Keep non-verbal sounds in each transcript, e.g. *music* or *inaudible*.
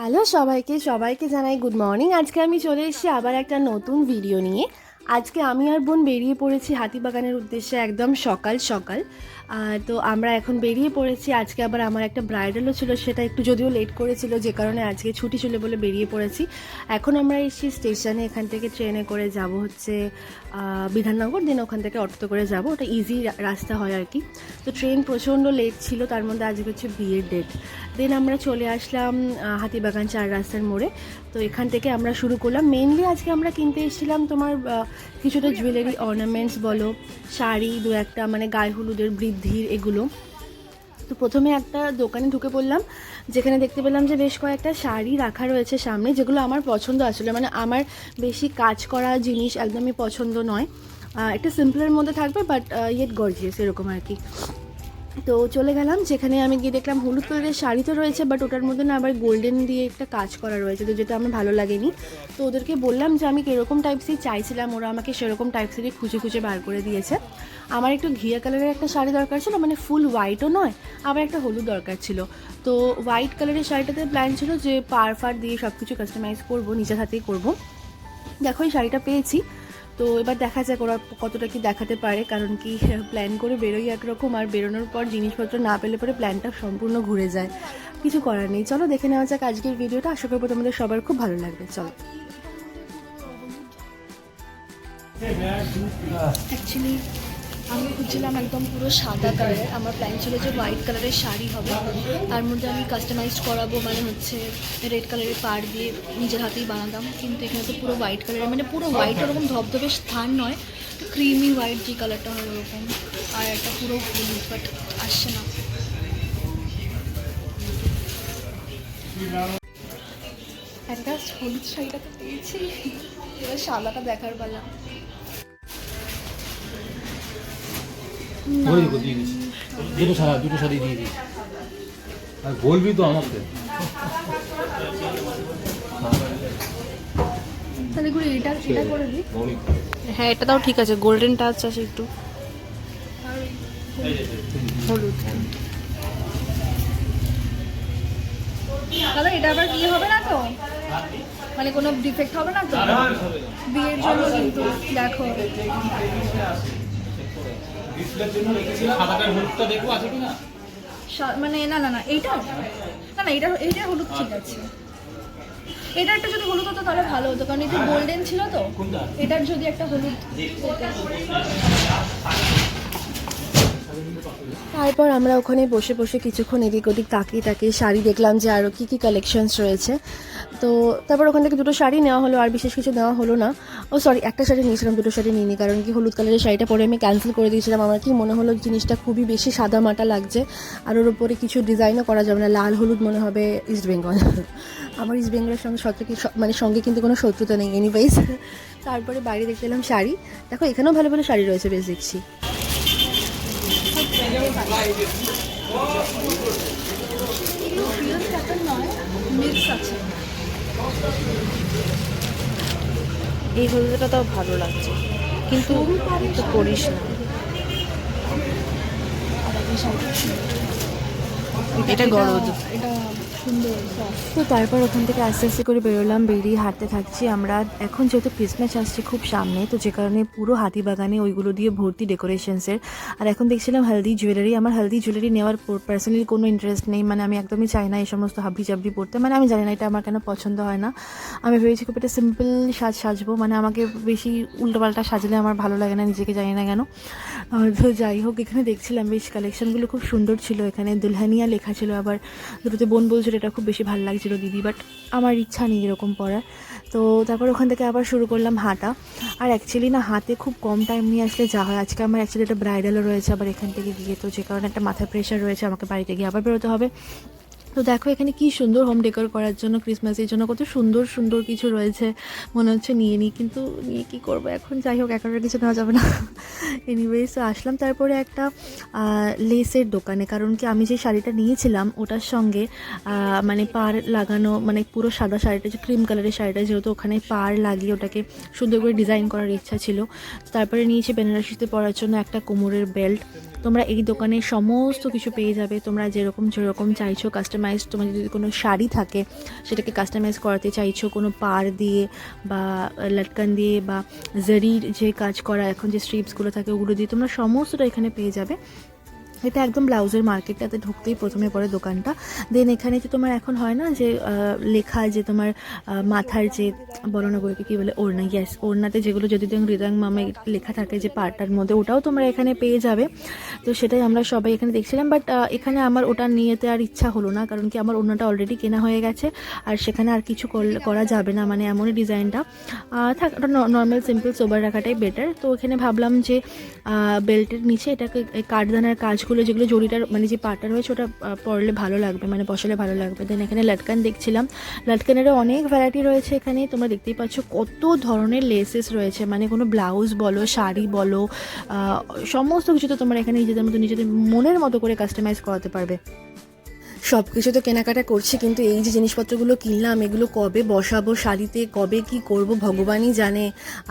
Hello সবাইকে সবাইকে জানাই গুড মর্নিং আজকে আমি চলে এসেছি আবার একটা নতুন ভিডিও নিয়ে। আজকে আমি আর বোন বেরিয়ে পড়েছি হাতিবাগানের উদ্দেশ্যে একদম সকাল সকাল। তো আমরা এখন বেরিয়ে পড়েছি। আজকে আবার আমার একটা ব্রাইডালও ছিল, সেটা একটু যদিও লেট করেছিল, যে কারণে আজকে ছুটি ছিল বলে বেরিয়ে পড়েছি। এখন আমরা এসেছি স্টেশনে এখান থেকে ট্রেনে করে যাব হচ্ছে বিধাননগর। দেন ওখান থেকে অটোতে করে যাব। ওটা ইজি রাস্তা হয় আর কি। তো ট্রেন প্রচণ্ড লেট ছিল, তার মধ্যে আজকে হচ্ছে বিয়ের ডেট দেন আমরা চলে আসলাম হাতিবাগান চার রাস্তার মোড়ে। তো এখান থেকে আমরা শুরু করলাম। মেনলি আজকে আমরা কিনতে এসেছিলাম তোমার কিছুটা জুয়েলারি অর্নামেন্টস বলো, শাড়ি, দু একটা মানে গায়ে হলুদের বৃদ্ধির এগুলো। তো প্রথমে একটা দোকানে ঢুকে পড়লাম, যেখানে দেখতে পেলাম যে বেশ কয়েকটা শাড়ি রাখা রয়েছে সামনে, যেগুলো আমার পছন্দ আসলে। মানে আমার বেশি কাজ করা জিনিস একদমই পছন্দ নয়। একটা সিম্পলের মধ্যে থাকবে বাট ইয়েট গর্জিয়াস এরকম আর কি। তো চলে গেলাম, যেখানে আমি গিয়ে দেখলাম হলুদ কালারের শাড়ি তো রয়েছে বাট ওটার মধ্যে না আবার গোল্ডেন দিয়ে একটা কাজ করা রয়েছে, তো যেটা আমার ভালো লাগেনি। তো ওদেরকে বললাম যে আমি কীরকম টাইপসই চাইছিলাম, ওরা আমাকে সেরকম টাইপসেরই খুঁজে খুঁজে বার করে দিয়েছে। আমার একটু ঘিয়া কালারের একটা শাড়ি দরকার ছিল মানে ফুল হোয়াইটও নয় আবার একটা হলুদ দরকার ছিল। তো হোয়াইট কালারের শাড়িটাতে প্ল্যান ছিল যে পার ফার দিয়ে সব কিছু কাস্টমাইজ করব নিজের হাতেই করব। দেখো এই শাড়িটা পেয়েছি। তো এবার দেখা যাক ওরা কতটা কি দেখাতে পারে কারণ কি প্ল্যান করে বেরোই একরকম আর বেরোনোর পর জিনিসপত্র না পেলে পরে প্ল্যানটা সম্পূর্ণ ঘুরে যায়। কিছু করার নেই। চলো দেখে নেওয়া যাক আজকের ভিডিওটা। আশা করব তোমাদের সবার খুব ভালো লাগবে। চলো। অ্যাকচুয়ালি আমি খুঁজছিলাম একদম পুরো সাদা কালারের আমার প্ল্যান ছিল যে হোয়াইট কালারের শাড়ি হবে। তার মধ্যে আমি কাস্টমাইজ করাবো মানে হচ্ছে রেড কালারের পাড় দিয়ে নিজের হাতেই বানাতাম। কিন্তু এখানে তো পুরো হোয়াইট কালারের মানে পুরো হোয়াইট ওরকম ধবধবে স্থান নয়। ক্রিমি হোয়াইট যে কালারটা হয় ওরকম। আর একটা পুরো হলুদ বাট আসছে না। একটা হলুদ শাড়িটা তো পেয়েছি। এবার সাদাটা দেখার বেলা ওই দেখো দিয়ে দিচ্ছি দুটো সারা দুটো শাড়ি দিয়ে দিই আর বলবি তো আমাকে তাহলে করে এটা এটা করে দিই হ্যাঁ এটা তাও ঠিক আছে গোল্ডেন টাচ আছে একটু। হলুদ দাদা এটা আবার বিয়ে হবে না তো? মানে কোনো ডিফেক্ট হবে না তো? বিয়ের জন্য কিন্তু দেখো। সাদাটার হলুদটা দেখব আছে কি সা- মানে না না না এইটা না না এটা এইটা হলুদ ঠিক আছে। এটা একটা যদি হলুদ হতো তাহলে ভালো হতো কারণ এটা গোল্ডেন ছিল তো। এটার যদি একটা হলুদ। তারপর আমরা ওখানে বসে বসে কিছুক্ষণ এদিক ওদিক তাকিয়ে তাকিয়ে শাড়ি দেখলাম যে আরও কী কী কালেকশনস রয়েছে। তো তারপর ওখান থেকে দুটো শাড়ি নেওয়া হলো, আর বিশেষ কিছু নেওয়া হলো না। ও সরি একটা শাড়ি নিয়েছিলাম, দুটো শাড়ি নিইনি, কারণ কি হলুদ কালারের শাড়িটা পরে আমি ক্যান্সেল করে দিয়েছিলাম। আমার কি মনে হলো জিনিসটা খুবই বেশি সাদা মাটা লাগছে, আর ওর উপরে কিছু ডিজাইনও করা যাবে না। লাল হলুদ মনে হবে ইস্ট বেঙ্গল আমার ইস্ট বেঙ্গলের সঙ্গে কি মানে সঙ্গে কিন্তু কোনো শত্রুতা নেই। এনিওয়াইজ তারপরে বাইরে দেখতে এলাম শাড়ি। দেখো, এখানেও ভালো ভালো শাড়ি রয়েছে বেশ দেখছি এগুলো রিয়েল প্যাটার্ন নয় মিক্স আছে এই হলুদটা তাও ভালো লাগছে কিন্তু তো করিস না এটা গরম এটা। তো তারপর ওখান থেকে আস্তে আস্তে করে বেরোলাম, বেরিয়ে হাঁটতে থাকছি আমরা। এখন যেহেতু ক্রিসমাস আসছে খুব সামনে, তো যে কারণে পুরো হাতিবাগানে ওইগুলো দিয়ে ভর্তি ডেকোরেশনসের আর এখন দেখছিলাম হেলদি জুয়েলারি আমার হেলদি জুয়েলারি নেওয়ার পার্সোনালি কোনো ইন্টারেস্ট নেই মানে আমি একদমই চাই না এই সমস্ত হাবি জাবি পড়তে। মানে আমি জানি না, এটা আমার কেন পছন্দ হয় না। আমি ভেবেছি খুব একটা সিম্পল সাজ সাজবো মানে আমাকে বেশি উল্টোপাল্টা সাজলে আমার ভালো লাগে না, নিজেকে জানি না কেন। তো যাই হোক, এখানে দেখছিলাম বেশ কালেকশনগুলো খুব সুন্দর ছিল। এখানে দুলহানিয়া লেখা ছিল আবার, দুটোতে বোন বলছিল এটা খুব বেশি ভালো লাগছিল দিদি বাট আমার ইচ্ছা নেই এরকম পড়ার। তো তারপর ওখান থেকে আবার শুরু করলাম হাঁটা। আর অ্যাকচুয়ালি না হাতে খুব কম টাইম নিয়ে আসলে যা হয়। আজকে আমার অ্যাকচুয়ালি একটা ব্রাইডালও রয়েছে আবার এখান থেকে গিয়ে, তো যে কারণে একটা মাথার প্রেশার রয়েছে, আমাকে বাড়িতে গিয়ে আবার বেরোতে হবে। তো দেখো এখানে কি সুন্দর হোম ডেকোর করার জন্য ক্রিসমাসের জন্য কত সুন্দর সুন্দর কিছু রয়েছে। মনে হচ্ছে নিয়ে নিই, কিন্তু নিয়ে কী করব? এখন যাই হোক একার কিছু নেওয়া যাবে না। এনিওয়েজ আসলাম। তারপরে একটা লেসের দোকানে। কারণ কি আমি যে শাড়িটা নিয়েছিলাম, ওটার সঙ্গে মানে পার লাগানো মানে পুরো সাদা শাড়িটা, যে ক্রিম কালারের শাড়িটা, যেহেতু ওখানে পার লাগিয়ে ওটাকে সুন্দর করে ডিজাইন করার ইচ্ছা ছিল। তারপরে নিয়েছি বেনারসিতে পরার জন্য একটা কোমরের বেল্ট তোমরা এই দোকানে সমস্ত কিছু পেয়ে যাবে। তোমরা যেরকম যেরকম চাইছো কাস্টমাইজ কাস্টমাইজ তোমার যদি কোনো শাড়ি থাকে, সেটাকে কাস্টমাইজ করাতে চাইছো কোনো পার দিয়ে বা লটকান দিয়ে বা জরির যে কাজ করা এখন যে স্ট্রিপসগুলো থাকে, ওগুলো দিয়ে তোমরা সমস্তটা এখানে পেয়ে যাবে। এটা একদম ব্লাউজের মার্কেটটাতে ঢুকতেই প্রথমে পড়ে দোকানটা। দেন এখানে যে তোমার এখন হয় না যে লেখা যে তোমার মাথার যে, বলো না কী বলে, ওড়না ইয়েস ওড়নাতে যেগুলো যদি তুমি হৃদয় মামে লেখা থাকে যে পার্টটার মধ্যে, ওটাও তোমরা এখানে পেয়ে যাবে। তো সেটাই আমরা সবাই এখানে দেখছিলাম বাট এখানে আমার ওটা নিয়েতে আর ইচ্ছা হলো না, কারণ কি আমার ওড়নাটা অলরেডি কেনা হয়ে গেছে, আর সেখানে আর কিছু করা যাবে না মানে এমনই ডিজাইনটা। থাক নর্মাল সিম্পল সোবার রাখাটাই বেটার তো এখানে ভাবলাম যে বেল্টের নিচে এটাকে কাঠদানার কাঠদানার কাজগুলো যেগুলো জড়িটার মানে যে পাটা রয়েছে ওটা পরলে ভালো লাগবে মানে বসালে ভালো লাগবে। দেন এখানে লাটকান দেখছিলাম। লাটকানেরও অনেক ভ্যারাইটি রয়েছে এখানে। তোমরা দেখতেই পাচ্ছ কত ধরনের লেসেস রয়েছে। মানে কোনো ব্লাউজ বলো, শাড়ি বলো সমস্ত কিছু তো তোমরা এখানে নিজেদের মতো, নিজেদের মনের মতো করে কাস্টমাইজ করাতে পারবে। সব কিছু তো কেনাকাটা করছি, কিন্তু এই যে জিনিসপত্রগুলো কিনলাম, এগুলো কবে বসাবো, শাড়িতে কবে কি করব, ভগবানই জানে।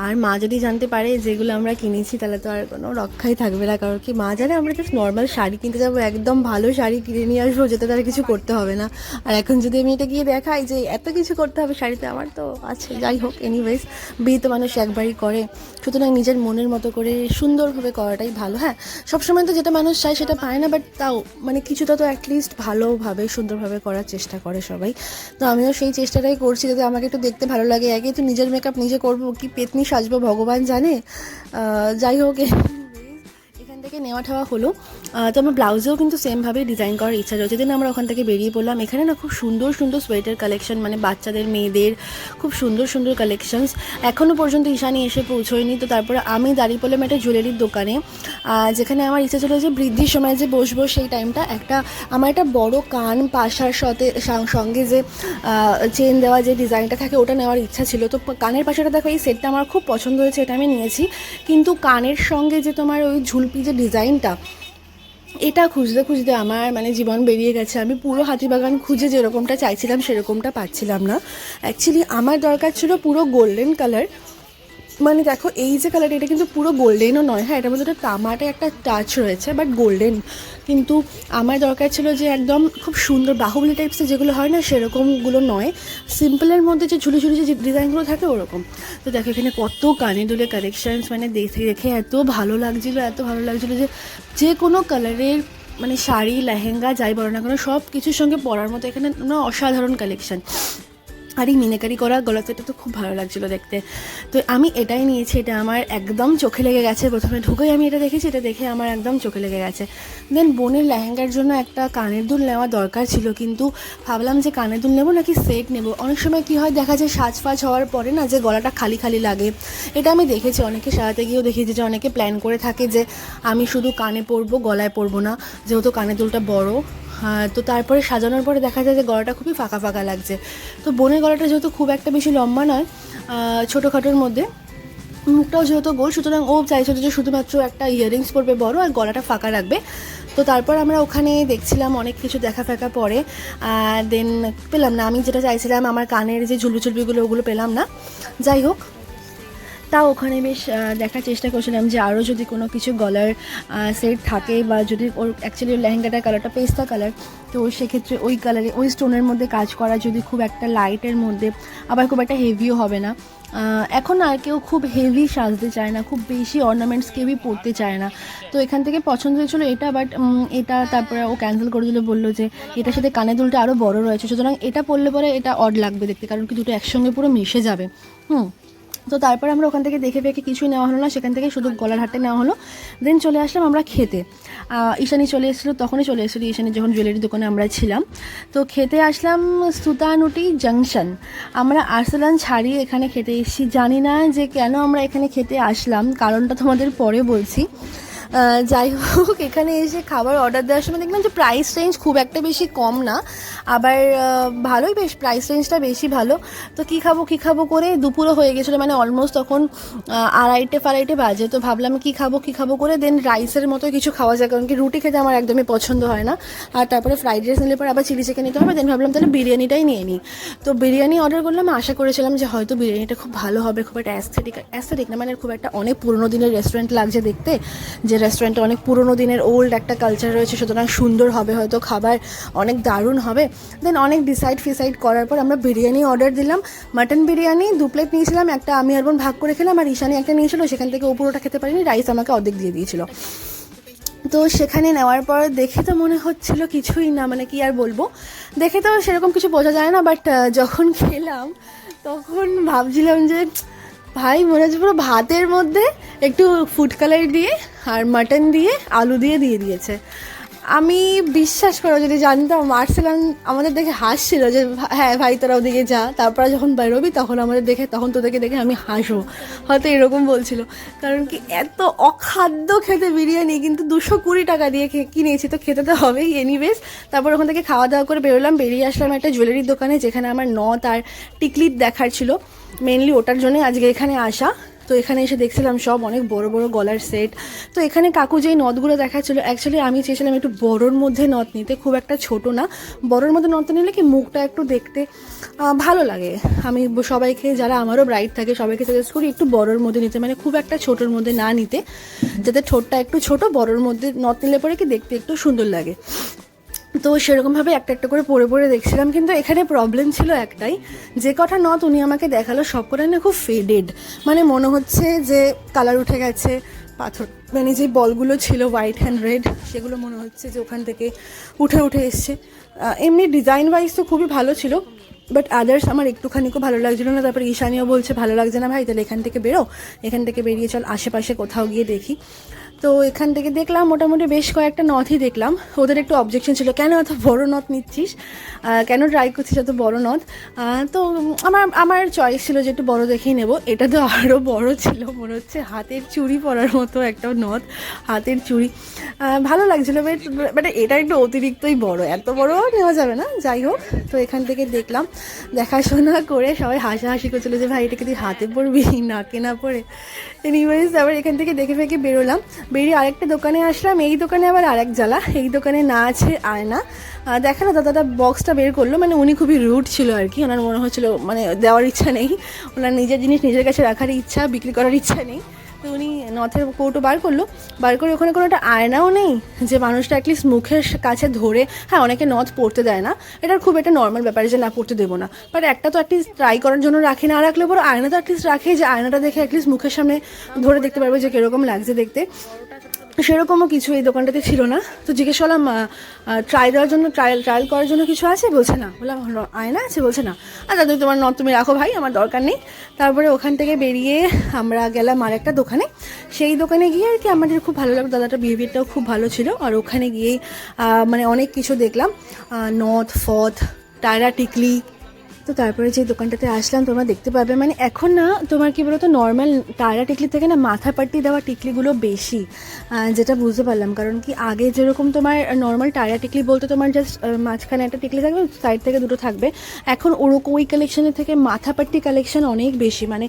আর মা যদি জানতে পারে যেগুলো আমরা কিনেছি, তাহলে তো আর কোনো রক্ষাই থাকবে না, কারণ কি মা জানে আমরা জাস্ট নর্মাল শাড়ি কিনতে যাব, একদম ভালো শাড়ি কিনে নিয়ে আসব যেতে তার কিছু করতে হবে না। আর এখন যদি আমি এটা গিয়ে দেখাই যে এত কিছু করতে হবে শাড়িতে, আমার তো আছে, যাই হোক এনিওয়েজ বিয়ে তো মানুষ একবারই করে। সুতরাং নিজের মনের মতো করে সুন্দরভাবে করাটাই ভালো। হ্যাঁ সবসময় তো যেটা মানুষ চায় সেটা পায় না বাট তাও মানে কিছুটা তো অ্যাটলিস্ট ভালোভাবে সুন্দরভাবে করার চেষ্টা করে সবাই। তো আমিও সেই চেষ্টাটাই করছি যাতে আমাকে একটু দেখতে ভালো লাগে। একে তো নিজের মেকআপ নিজে করব, কি পেতনি সাজবো, ভগবান জানে। যাই হোক থেকে নেওয়া ঠাওয়া হলো। তো আমার ব্লাউজেও কিন্তু সেমভাবে ডিজাইন করার ইচ্ছা রয়েছে। যেদিন আমরা ওখান থেকে বেরিয়ে পড়লাম, এখানে না খুব সুন্দর সুন্দর সোয়েটার কালেকশন মানে বাচ্চাদের, মেয়েদের, খুব সুন্দর সুন্দর কালেকশনস এখনও পর্যন্ত ঈশানি এসে পৌঁছয়নি। তো তারপরে আমি দাঁড়িয়ে পড়লাম একটা জুয়েলারির দোকানে। যেখানে আমার ইচ্ছা ছিল যে বৃদ্ধির সময় যে বসবো সেই টাইমটা একটা, আমার একটা বড় কান পাশার সাথে সঙ্গে যে চেন দেওয়া যে ডিজাইনটা থাকে, ওটা নেওয়ার ইচ্ছা ছিল। তো কানের পাশাটা দেখো, এই সেটটা আমার খুব পছন্দ হয়েছে, এটা আমি নিয়েছি। কিন্তু কানের সঙ্গে যে তোমার ওই ঝুলপি যে ডিজাইনটা, এটা খুঁজতে খুঁজতে আমার মানে জীবন বেরিয়ে গেছে। আমি পুরো হাতিবাগান খুঁজে যেরকমটা চাইছিলাম সেরকমটা পাচ্ছিলাম না। অ্যাকচুয়ালি আমার দরকার ছিল পুরো গোল্ডেন কালার মানে দেখো, এই যে কালার এটা কিন্তু পুরো গোল্ডেনও নয়। হ্যাঁ এটার মধ্যে একটা তামাটে একটা টাচ রয়েছে বাট গোল্ডেন কিন্তু আমার দরকার ছিল যে একদম খুব সুন্দর বাহুবলি টাইপসের যেগুলো হয় না, সেরকমগুলো নয়। সিম্পলের মধ্যে যে ঝুলি ঝুলি যে ডিজাইনগুলো থাকে, ওরকম। তো দেখো, এখানে কত কানে দুলে কালেকশানস মানে দেখে দেখে এত ভালো লাগছিল, এত ভালো লাগছিল যে যে কোনো কালারের মানে শাড়ি, লেহেঙ্গা, যাই বলো না কেন সব কিছুর সঙ্গে পরার মতো এখানে না অসাধারণ কালেকশন আর এই মিনাকারি করা গলা সেটটা তো খুব ভালো লাগছিল দেখতে। তো আমি এটাই নিয়েছি, এটা আমার একদম চোখে লেগে গেছে। প্রথমে ঢুকেই আমি এটা দেখেছি, এটা দেখে আমার একদম চোখে লেগে গেছে। দেন বোনের লেহেঙ্গার জন্য একটা কানের দুল নেওয়া দরকার ছিল, কিন্তু ভাবলাম যে কানের দুল নেব নাকি সেট নেব? অনেক সময় কি হয়, দেখা যায় সাজ ফাজ হওয়ার পরে না যে গলাটা খালি খালি লাগে। এটা আমি দেখেছি, অনেকে সারাতে গিয়েও দেখেছি যে অনেকে প্ল্যান করে থাকে যে আমি শুধু কানে পরবো, গলায় পরবো না। যেহেতু কানের দুলটা বড় তো তারপরে সাজানোর পরে দেখা যায় যে গলাটা খুবই ফাঁকা ফাঁকা লাগছে। তো বোনের গলাটা যেহেতু খুব একটা বেশি লম্বা নয় ছোটোখাটোর মধ্যে, মুখটাও যেহেতু গোল, সুতরাং ও চাইছিল যে শুধুমাত্র একটা ইয়াররিংস পরবে বড় আর গলাটা ফাঁকা রাখবে। তো তারপর আমরা ওখানে দেখছিলাম অনেক কিছু দেখা ফেকা পরে দেন পেলাম না। আমি যেটা চাইছিলাম, আমার কানের যে ঝুলবি ঝুলবিগুলো ওগুলো পেলাম না। যাই হোক তাও ওখানে বেশ দেখার চেষ্টা করছিলাম যে আরও যদি কোনো কিছু গলার সেট থাকে বা যদি ওর অ্যাকচুয়ালি লেহেঙ্গাটার কালারটা পেস্তা কালার তো সেক্ষেত্রে ওই কালারে ওই স্টোনের মধ্যে কাজ করা যদি খুব একটা লাইটের মধ্যে, আবার খুব একটা হেভিও হবে না। এখন আর কেউ খুব হেভি সাজতে চায় না, খুব বেশি অর্নামেন্টস কেউই পরতে চায় না। তো এখান থেকে পছন্দ হয়েছিল এটা বাট এটা তারপরে ও ক্যান্সেল করে দিলে, বলল যে এটার সাথে কানে দুলটা আরও বড় রয়েছে, সুতরাং এটা পরলে পরে এটা অড লাগবে দেখতে, কারণ কি দুটো একসঙ্গে পুরো মিশে যাবে। হুম। তো তারপর আমরা ওখান থেকে দেখে পেয়ে কিছুই নেওয়া হলো না, সেখান থেকে শুধু গলার হাটে নেওয়া হলো। দেন চলে আসলাম আমরা খেতে। ঈশানি চলে এসেছিল, তখনই চলে এসেছিল ঈশানি যখন জুয়েলারি দোকানে আমরা ছিলাম। তো খেতে আসলাম সুতানুটি জাংশন আমরা আর্সেলান ছাড়িয়ে এখানে খেতে এসেছি। জানি না যে কেন আমরা এখানে খেতে আসলাম, কারণটা তোমাদের পরে বলছি। যাই হোক, এখানে এসে খাবার অর্ডার দেওয়ার সময় দেখলাম যে প্রাইস রেঞ্জ খুব একটা বেশি কম না। আবার ভালোই বেশ প্রাইস রেঞ্জটা বেশি ভালো। তো কী খাব কী খাব করে দুপুরও হয়ে গেছিল মানে অলমোস্ট তখন আড়াইটে, ফাড়াইটে বাজে। তো ভাবলাম কী খাব কী খাব করে দেন রাইসের মতো কিছু খাওয়া যায়, কারণ কি রুটি খেতে আমার একদমই পছন্দ হয় না। আর তারপরে ফ্রাইড রাইস নিলে পরে আবার চিলি চিকেন নিতে হবে দেন ভাবলাম তাহলে বিরিয়ানিটাই নিয়ে নিই। তো বিরিয়ানি অর্ডার করলাম, আশা করেছিলাম যে হয়তো বিরিয়ানিটা খুব ভালো হবে, খুব একটা অ্যাস্থেটিক অ্যাস্থেটিক না মানে খুব একটা অনেক পুরনো দিনের রেস্টুরেন্ট লাগছে দেখতে, যে রেস্টুরেন্টে অনেক পুরনো দিনের ওল্ড একটা কালচার রয়েছে, সুতরাং সুন্দর হবে হয়তো, খাবার অনেক দারুণ হবে। দেন অনেক ডিসাইড ফিসাইড করার পর আমরা বিরিয়ানি অর্ডার দিলাম। মাটন বিরিয়ানি, দু প্লেট নিয়েছিলাম, একটা আমি আর বোন ভাগ করে খেলাম, আর ঈশানি একটা নিয়েছিল, সেখান থেকে উপরোটা খেতে পারিনি রাইস আমাকে অর্ধেক দিয়ে দিয়েছিল। তো সেখানে নেওয়ার পর দেখে তো মনে হচ্ছিল কিছুই না মানে কি আর বলব? দেখে তো সেরকম কিছু বোঝা যায় না বাট যখন খেলাম, তখন ভাবছিলাম যে ভাই, মনে হচ্ছে পুরো ভাতের মধ্যে একটু ফুড কালার দিয়ে আর মাটন দিয়ে আলু দিয়ে দিয়ে দিয়েছে। আমি বিশ্বাস করো, যদি জানতাম মার্সেলান আমাদের দেখে হাসছিল যে হ্যাঁ ভাই, তোরা ওদিকে যা। তারপরে যখন বেরোবি, তখন আমাদের দেখে, তখন তোদেরকে দেখে আমি হাসবো। হয়তো এরকম বলছিল। কারণ কি, এত অখাদ্য খেতে বিরিয়ানি, কিন্তু দুশো কুড়ি টাকা দিয়ে কিনেছি, তো খেতে তো হবেই এনিওয়েজ তারপর ওখান থেকে খাওয়া দাওয়া করে বেরোলাম, বেরিয়ে আসলাম একটা জুয়েলারির দোকানে, যেখানে আমার নথ আর টিকলির দেখার ছিল। মেনলি ওটার জন্যই আজকে এখানে আসা। তো এখানে এসে দেখছিলাম সব অনেক বড় বড় গলার সেট তো এখানে কাকু যেই নথগুলো দেখাচ্ছিল অ্যাকচুয়ালি আমি চেয়েছিলাম একটু বড়োর মধ্যে নথ নিতে, খুব একটা ছোট না। বড়োর মধ্যে নথ নিলে কি মুখটা একটু দেখতে ভালো লাগে। আমি সবাইকে, যারা আমারও ব্রাইট থাকে, সবাইকে সাজেস্ট করি একটু বড়োর মধ্যে নিতে মানে খুব একটা ছোটোর মধ্যে না নিতে। যাতে ঠোঁটটা একটু ছোট, বড়োর মধ্যে নথ নিলে পরে কি দেখতে একটু সুন্দর লাগে। তো সেরকমভাবে একটা একটা করে পড়ে পড়ে দেখছিলাম, কিন্তু এখানে প্রবলেম ছিল একটাই, যে কটা নথ উনি আমাকে দেখাল, সব কটা না খুব ফেডেড মানে মনে হচ্ছে যে কালার উঠে গেছে, পাথর মানে যে বলগুলো ছিল হোয়াইট অ্যান্ড রেড সেগুলো মনে হচ্ছে যে ওখান থেকে উঠে উঠে এসছে। এমনি ডিজাইন ওয়াইজ তো খুবই ভালো ছিল বাট আদার্স আমার একটুখানিকও ভালো লাগছিল না। তারপরে ঈশানিও বলছে, ভালো লাগছে না ভাই, তাহলে এখান থেকে বেরো, এখান থেকে বেরিয়ে চল, আশেপাশে কোথাও গিয়ে দেখি। তো এখান থেকে দেখলাম মোটামুটি বেশ কয়েকটা নথই দেখলাম। ওদের একটু অবজেকশন ছিল, কেন এত বড় নথ নিচ্ছিস? কেন ট্রাই করছিস এত বড় নথ? তো আমার আমার চয়েস ছিল যে একটু বড় দেখেই নেব। এটা তো আরও বড় ছিল, মনে হচ্ছে হাতের চুড়ি পরার মতো একটা নথ, হাতের চুড়ি। ভালো লাগছিল বাট মানে এটা একটু অতিরিক্তই বড়। এত বড় নেওয়া যাবে না, যাই হোক। তো এখান থেকে দেখলাম, দেখাশোনা করে সবাই হাসাহাসি করছিল যে, ভাই, এটাকে তুই হাতে পড়বি নাকে না পড়ে এনিওয়েজ আবার এখান থেকে দেখে ফেকে বেরোলাম। বেরিয়ে আরেকটা দোকানে আসলাম। এই দোকানে আবার আরেক জ্বালা। এই দোকানে না আছে আয়না। দেখে না, দাদাটা বক্সটা বের করল। মানে উনি খুবই রুট ছিল আর কি। ওনার মনে হচ্ছিল মানে দেওয়ার ইচ্ছা নেই। ওনার নিজের জিনিস নিজের কাছে রাখার ইচ্ছা, বিক্রি করার ইচ্ছা নেই। তো উনি নথের কৌটো বার করল। বার করে ওখানে কোনো একটা আয়নাও নেই যে মানুষটা অ্যাটলিস্ট মুখের কাছে ধরে হ্যাঁ অনেকে নথ পড়তে দেয় না। এটা খুব একটা নর্মাল ব্যাপার যে না, পড়তে দেবো না। বাট একটা তো অ্যাটলিস্ট ট্রাই করার জন্য রাখে, না রাখলে পর আয়না তো অ্যাটলিস্ট রাখে যে আয়নাটা দেখে অ্যাটলিস্ট মুখের সামনে ধরে দেখতে পারবে যে কীরকম লাগছে দেখতে। সেরকমও কিছু এই দোকানটাতে ছিল না। তো জিজ্ঞেস করলাম ট্রাই দেওয়ার জন্য ট্রায়াল ট্রায়াল করার জন্য কিছু আছে? বলছে না। বললাম "ন- আয়না আছে? বলছে, না। আর দাদু, তোমার নথ তুমি রাখো ভাই, আমার দরকার নেই। তারপরে ওখান থেকে বেরিয়ে আমরা গেলাম আর একটা দোকানে। সেই দোকানে গিয়ে আর কি আমাদের খুব ভালো লাগল। দাদাটা বিহেভিয়ারটাও খুব ভালো ছিল। আর ওখানে গিয়েই মানে অনেক কিছু দেখলাম। নথ, ফথ, টায়রা, টিকলি তো তারপরে যে দোকানটাতে আসলাম, তোমরা দেখতে পাবে মানে এখন না, তোমার কি বলতো নর্মাল টায়রা টিকলি থেকে না মাথা পাট্টি দেওয়া টিকলিগুলো বেশি যেটা বুঝতে পারলাম। কারণ কি আগে যেরকম তোমার নর্মাল টায়রা টিকলি বলতে তোমার জাস্ট মাঝখানে একটা টিকলি থাকবে সাইড থেকে দুটো থাকবে। এখন ওরকম ওই কালেকশনের থেকে মাথা পাট্টি কালেকশন অনেক বেশি। মানে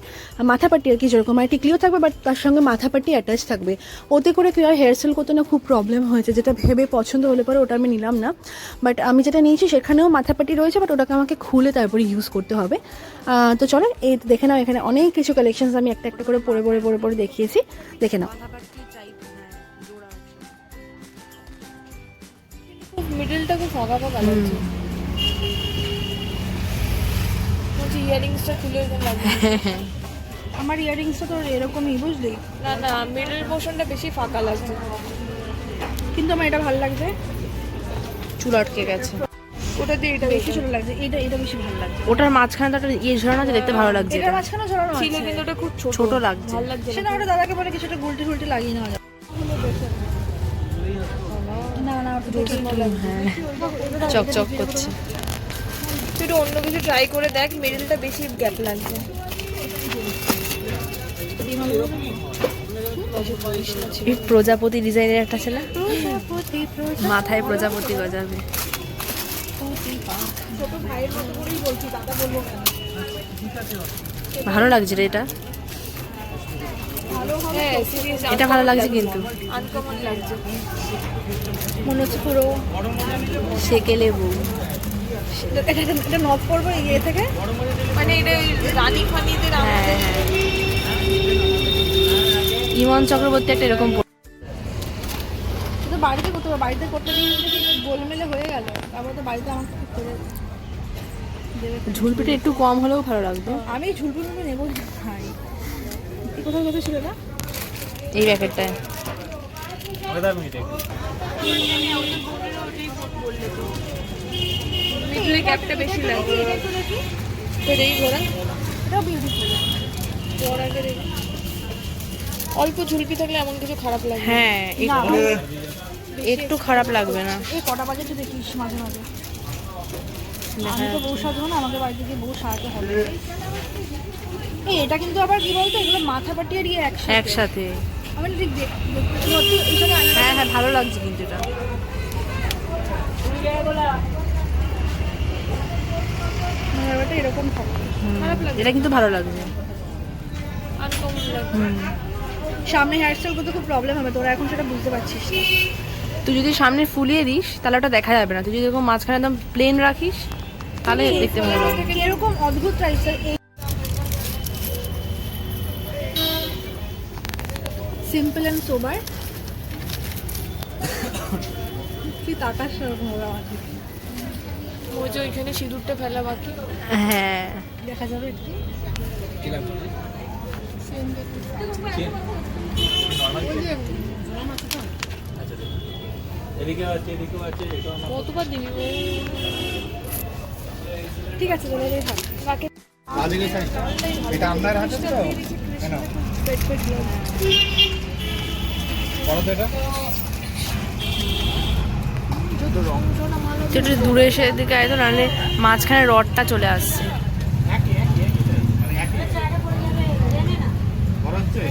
মাথা পাট্টি আর কি, যেরকম মানে টিকলিও থাকবে বাট তার সঙ্গে মাথা পাট্টি অ্যাটাচ থাকবে। ওতে করে কি হয় হেয়ার স্টাইল করতে না খুব প্রবলেম হয়েছে। যেটা ভেবে পছন্দ হলে পরে ওটা আমি নিলাম না। বাট আমি যেটা নিয়েছি, সেখানেও মাথা পাটি রয়েছে বাট ওটাকে আমাকে খুলে তারপরে ইউজ করতে হবে। তো চলো এই দেখে নাও এখানে অনেক কিছু কালেকশনস আমি একটা একটা করে পরে পরে পরে পরে দেখিয়েছি। দেখে নাও। মিডলটা খুব ফাঁকা ফাঁকা লাগছে। ইয়ারিংসটা খুলে *laughs* আমার ইয়ারিংসটা তো এরকমই বুঝলি? না না মিডল পোর্শনটা বেশি ফাঁকা লাগছে। কিন্তু আমার এটা ভালো লাগছে। চুল আটকে গেছে। ওটা দিয়ে এটা বেশি ছোট লাগছে এটা এটা বেশি ভালো লাগছে। ওটার মাঝখানে তো একটা ইয়ে ঝরানো আছে দেখতে ভালো লাগছে এটা এটা। মাঝখানে ঝরানো ছিল কিন্তু ওটা খুব ছোট। ছোট লাগছে। ভালো লাগছে। সেটা ওটা দাদাকে বলে কিছুটা গুলটি টুলটি লাগিয়ে নেওয়া যাবে না না হ্যাঁ চকচক করছে। তুই একটু অন্য কিছু ট্রাই করে দেখ মিডলটা বেশি গ্যাপ লাগছে। প্রজাপতি ডিজাইনের একটা ছেলে? মাথায় প্রজাপতি গজাবে। ভালো লাগছে রে এটা? হ্যাঁ সিরিয়াস এটা ভালো লাগছে কিন্তু। আনকমন মনে হচ্ছে পুরো সেকে লেবু। এটা এটা এটা করব ইয়ে থেকে মানে এটা ওই রানী ফানিদের হ্যাঁ হ্যাঁ। ইমন চক্রবর্তী একটা এরকম তো বাড়িতে করতে বাড়িতে করতে গোলমেলে হয়ে গেল। তারপরে তো বাড়িতে আমাকে ঠিক করে ঝুলপিটা একটু কম হলেও ভালো লাগতো আমি ঝুলপুর নেব ভাই এই কোথাও কথা ছিল না এই প্যাকেটটায় ক্যাপটা বেশি লাগে। অল্প ঝুলপি থাকলে এমন কিছু খারাপ লাগে। হ্যাঁ একটু- খারাপ লাগবে না। এই কটা বাজে তুই দেখিস মাঝে মাঝে। আমি তো বউ সাজবো না আমাকে বাড়িতে গিয়ে বউ সাজাতে হবে। এই এটা কিন্তু আবার কি বলতো এগুলো মাথা দিয়ে একসাথে। একসাথে। আমি ঠিক হ্যাঁ হ্যাঁ ভালো লাগছে কিন্তু এটা। এরকম এটা কিন্তু ভালো লাগছে। সামনে হেয়ার স্টাইল করতে খুব প্রবলেম হবে তোরা এখন সেটা বুঝতে পারছিস তুই যদি সামনে ফুলিয়ে দিস তাহলে ওটা দেখা যাবে না। তুই যদি এরকম মাঝখানে একদম প্লেন রাখিস তাহলে দেখতে ভালো লাগবে এরকম অদ্ভুত টাইপসের এই সিম্পল অ্যান্ড সোবার কি তাকাস হবে আমার ওই যে ওইখানে সিঁদুরটা ফেলা বাকি। হ্যাঁ। দেখা যাবে একটু। এদিকে আছে এদিকেও আছে এটা আমার কতবার দিবি? ঠিক আছে চলে যাই থাক বাকি আজকে এটা আপনার হাতে তো? কেন? পেট পেট বড় তো এটা একটু দূরে এসে এদিকে আয় তো নাহলে মাঝখানে রডটা চলে আসছে একই একই একই size, মানে একই বড় হচ্ছে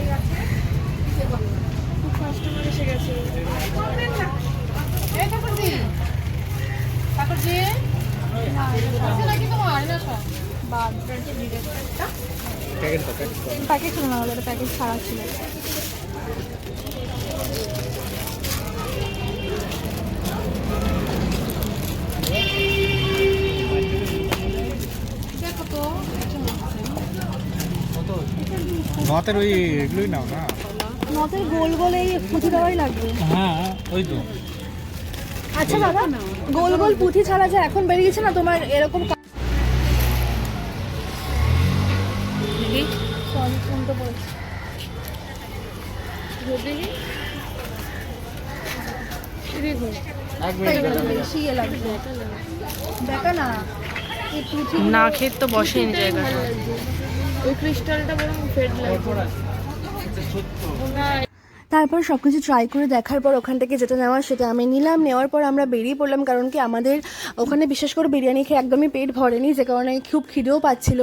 কাস্টমার এসে গেছে প্যাকেট ছিল না ছাড়া ছিল। নতের ওই এগুলোই নাও না? নতের গোল গোল এই পুঁথি দেওয়াই লাগবে। হ্যাঁ ওই তো। আচ্ছা দাদা গোল গোল পুঁথি ছাড়া যে এখন বেরিয়েছে না তোমার এরকম দেখা। না। এই না খেত তো বসে জায়গাটা। ওই ক্রিস্টালটা বরং ফেড লাগবে তারপর সব কিছু ট্রাই করে দেখার পর ওখান থেকে যেটা নেওয়ার সেটা আমি নিলাম। নেওয়ার পর আমরা বেরিয়ে পড়লাম কারণ কি আমাদের ওখানে বিশেষ করে বিরিয়ানি খেয়ে একদমই পেট ভরেনি, যে কারণে খুব খিদেও পাচ্ছিল।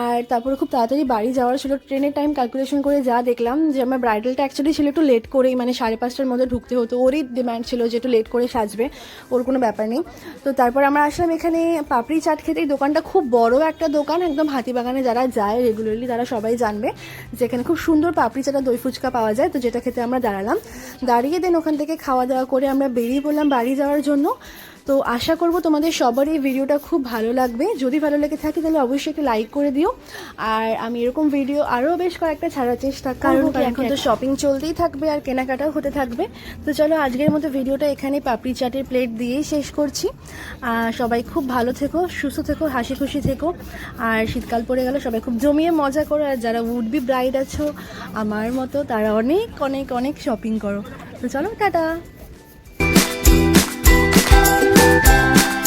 আর তারপরে খুব তাড়াতাড়ি বাড়ি যাওয়ার ছিল। ট্রেনের টাইম ক্যালকুলেশন করে যা দেখলাম যে আমার ব্রাইডালটা অ্যাকচুয়ালি ছিল একটু লেট করেই মানে সাড়ে পাঁচটার মধ্যে ঢুকতে হতো। ওরই ডিমান্ড ছিল যে একটু লেট করে সাজবে, ওর কোনো ব্যাপার নেই। তো তারপর আমরা আসলাম এখানে পাপড়ি চাট খেতে। দোকানটা খুব বড় একটা দোকান, একদম হাতিবাগানে যারা যায় রেগুলারলি তারা সবাই জানবে যেখানে খুব সুন্দর পাপড়ি চাটা দই ফুচকা পাওয়া যায়। তো যেটা খেতে আমরা দাঁড়ালাম। দাঁড়িয়ে দেন ওখান থেকে খাওয়া দাওয়া করে আমরা বেরিয়ে পড়লাম বাড়ি যাওয়ার জন্য। তো আশা করব তোমাদের সবার এই ভিডিওটা খুব ভালো লাগবে। যদি ভালো লেগে থাকে তাহলে অবশ্যই একটু লাইক করে দিও। আর আমি এরকম ভিডিও আরও বেশ কয়েকটা ছাড়ার চেষ্টা কারণ এখন তো শপিং চলতেই থাকবে আর কেনাকাটাও হতে থাকবে। তো চলো আজকের মতো ভিডিওটা এখানে পাপড়ি চাটের প্লেট দিয়েই শেষ করছি। আর সবাই খুব ভালো থেকো সুস্থ থেকো হাসি খুশি থেকো। আর শীতকাল পড়ে গেল সবাই খুব জমিয়ে মজা করো। আর যারা উড বি ব্রাইড আছো আমার মতো তারা অনেক অনেক অনেক শপিং করো। তো চলো টাটা! you.